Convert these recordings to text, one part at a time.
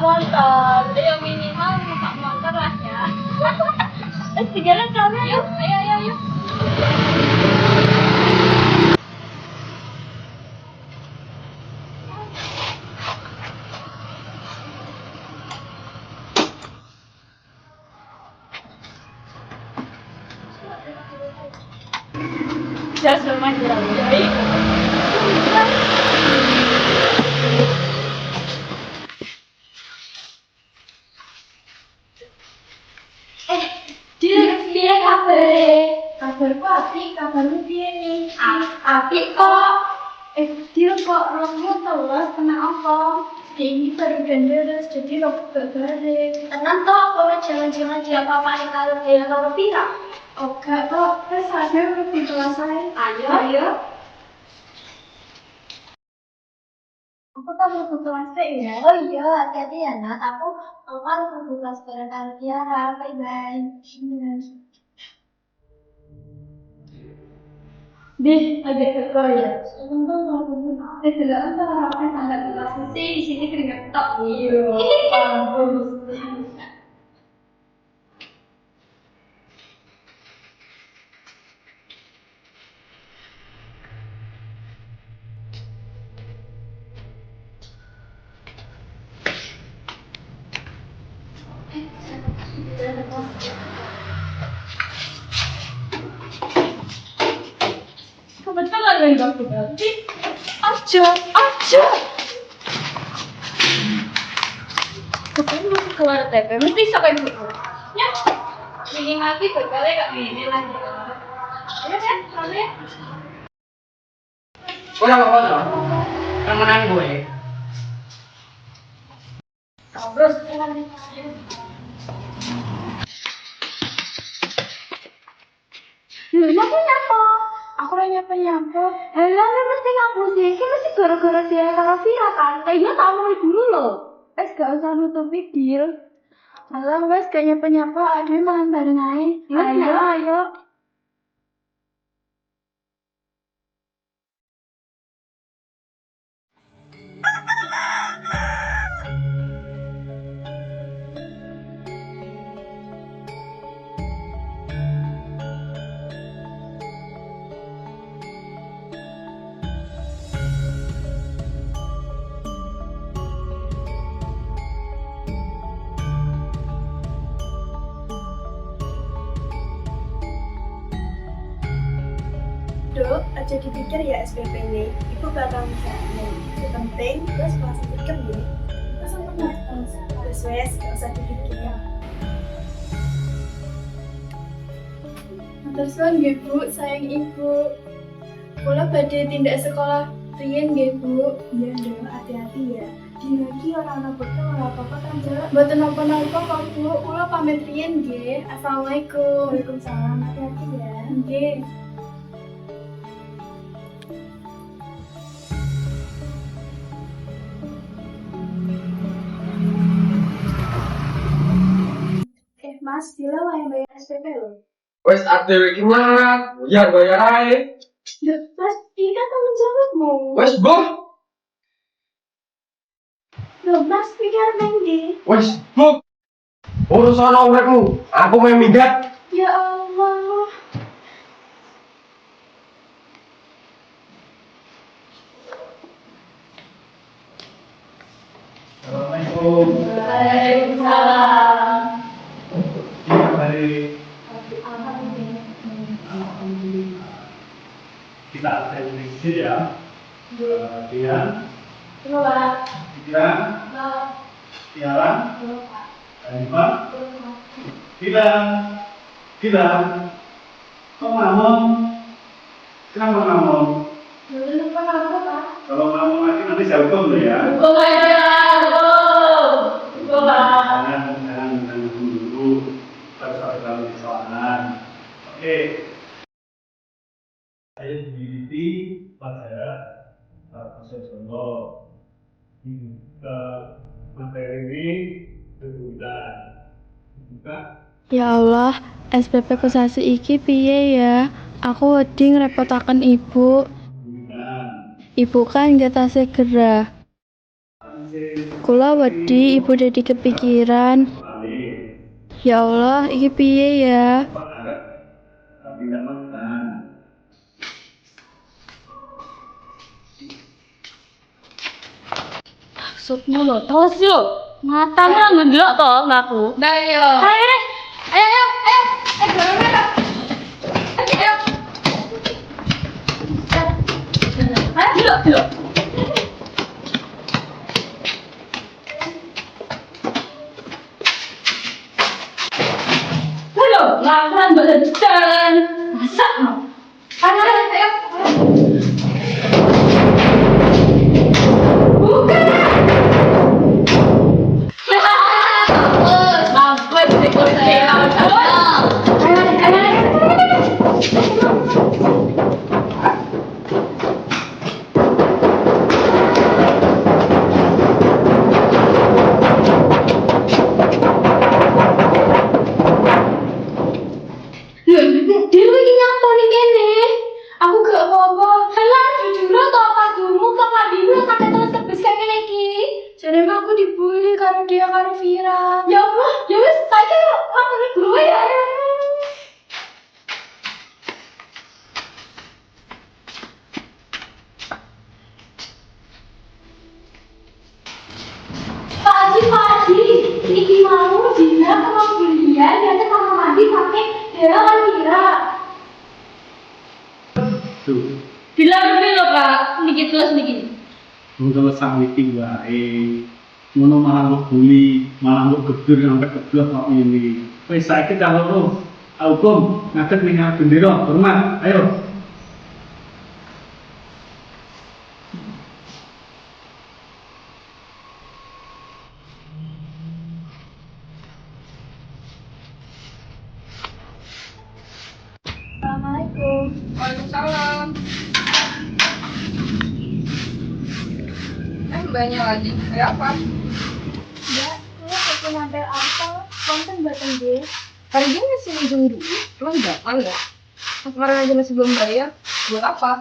motor. Ya minimal pak motor lah ya. Eh, tiga sama yuk. Ayo, ayo, yuk. Just remind me. Eh, dia dia kabar. Kabarku api, kabarmu dia nih. Api kok. Eh, dia kok lemu terus kena apa? Ini baru dandaras, jadi gak garing. Tenang toh, kalau jangan-jangan dia apa-apain kalau dia kalau pirang. Oh, gak kok. Terus ada pintu saya. Ayo. Ayo. Aku tak mau ke kelas ya. Oh iya, hati-hati ya Nat. Aku aku kan mau buka bareng kalian Tiara. Bye Di, ada kekor ya. Eh, tidak antara apa yang sangat di sini keringat tak. Iya. Ampun. Aja, aja. Bukan mau keluar mesti sampai dulu. Ya, gak ini lagi. Ya kan, soalnya. Kau yang apa tuh? Yang menang gue. Terus? Aku lah nyapa nyapa. Hello, lu mesti ngaku sih. Ini mesti gara-gara dia kalau Vira kan. Eh, iya dulu loh. Wes gak usah nutup video. Alah, wes gak nyapa nyapa. Aduh, malam bareng aja. Ayo, ayo. Dok, aja dipikir ya SPP ini, ibu bakal misalnya Itu penting, terus masih pikir gini Terus mas? Terus wes, gak usah dipikir ya. Terus kan bu, sayang ibu. Kula badhe tindak sekolah Rian nggih bu. Iya dok, hati-hati ya. Di lagi orang-orang bekal ora apa-apa kan jalan Mboten napa-napa kok bu, kula pamit riyen nggih. Assalamualaikum. Waalaikumsalam, hati-hati ya. Nggih Mas, Dila lah yang bayar SPP loh. Wes adewe iki mah, bayar bayar ae. Mas, ini kan tanggung jawabmu. Wes boh, Loh, mas, pikir Mendy. wes boh. Urusan uripmu, aku mau minggat. Ya Allah. Assalamualaikum. Waalaikumsalam. Iya, mari kita seleksi ya. Eh, Dian, Dua. Dian, Tiara, Hanifah, Dilan, Dilan. Kok ngomong? Kenapa ngomong? Pak? Kalau ngomong lagi nanti saya hukum lo ya. Hukum aja, hukum. Hukum, Pak. Ya Allah, SPP Kosasi iki piye ya? Aku wedi ngerepotaken ibu. Ibu kan nggak tasih gerah. Kula wedi ibu dadi kepikiran. Ya Allah, iki piye ya? Maksudmu lo, terus yo. Matamu nang ndelok to ngaku. Nah iya. Ayo Ayo delok delok. Halo, lawan belajar. Masak no. Ayo ayo ayo. Bukan. Terus. Untuk sang meeting wae. Ngono malah ngebully, malah mbok gebur sampai keblok kok ini. Wis saiki hukum ngadeg ning bendera hormat. Ayo. Assalamualaikum. Waalaikumsalam. Eh, banyak lagi. Kayak apa? Ya, aku aku nempel apa? Konten buatan dia. Hari ini masih ujung dulu. Emang enggak? Enggak. Kemarin aja masih belum bayar. Buat apa?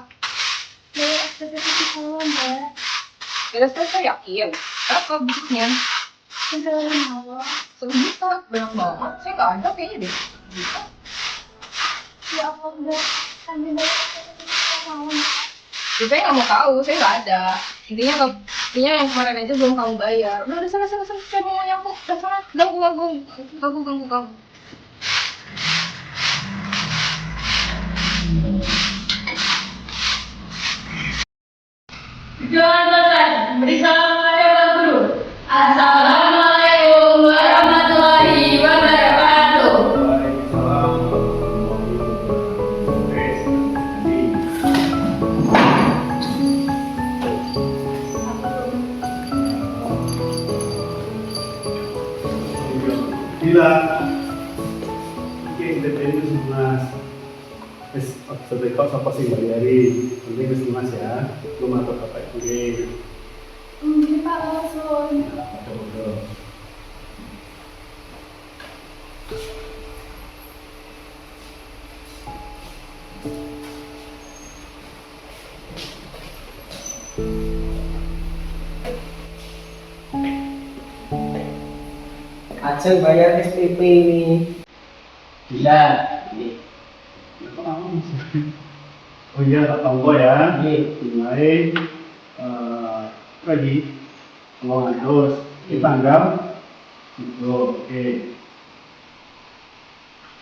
Dari ekspektasi kalau mbak. Ya, saya yakin. Berapa bisnisnya? Sebenarnya mau. Sejuta. Banyak banget. Saya nggak ada kayaknya deh. Sejuta. Ya Allah ekspektasi mau. Ya, saya nggak mau tahu. Saya nggak ada. Intinya ke- intinya yang kemarin aja belum kamu bayar. Udah, udah sana sana sana. Saya mau nyapu. Udah sana. Ganggu ganggu ganggu ganggu ganggu. Jangan selesai. Beri salam kepada Guru. Assalamualaikum Oke, ini wis mas. Wis sedekah sapa sing bayari. Penting wis mas ya. Lu matur bapak iki. Mungkin Pak langsung. Betul-betul. Ajeng bayar SPP ini. Bila. Oh iya, tak tonggo ya. Nggih. Dimulai eh lagi terus di tanggal itu oke.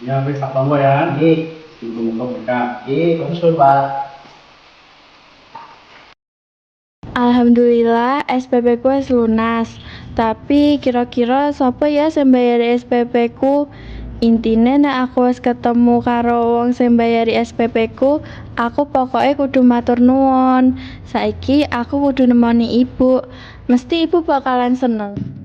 Ya wis tak tonggo ya. Nggih. Tunggu-tunggu mereka. Nggih, konsul Pak. Alhamdulillah SPP ku wis lunas. Tapi kira-kira sapa ya sing mbayari SPP ku? Intine nek aku wis ketemu karo wong sing mbayari SPP ku, aku pokoknya kudu matur nuwun. Saiki aku kudu nemoni ibu. Mesti ibu bakalan seneng.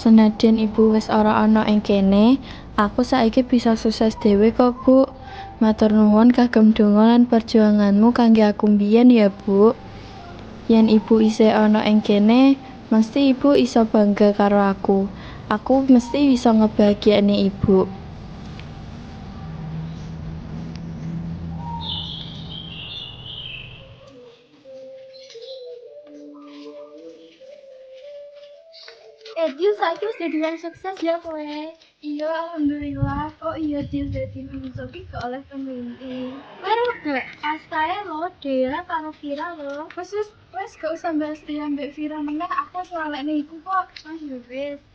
Senadyan ibu wis ora ana ing kene, aku saiki bisa sukses dhewe kok, Bu. Matur nuwun kagem donga lan perjuanganmu kangge aku mbiyen ya, Bu. Yen Ibu isih ana ing kene, mesti Ibu iso bangga karo aku. Aku mesti iso ngebahagiaini Ibu. Eh, Dil, saiki wis dadi wong sukses ya kowe. Iya, alhamdulillah. Oh iya, Dil dadi filosofi ke oleh pemimpin. Baru gak kae lo, Dela karo Vira lo. Wes wes wes gak usah bahas dia mbak Vira meneh aku soalnya iku kok. Ya wis.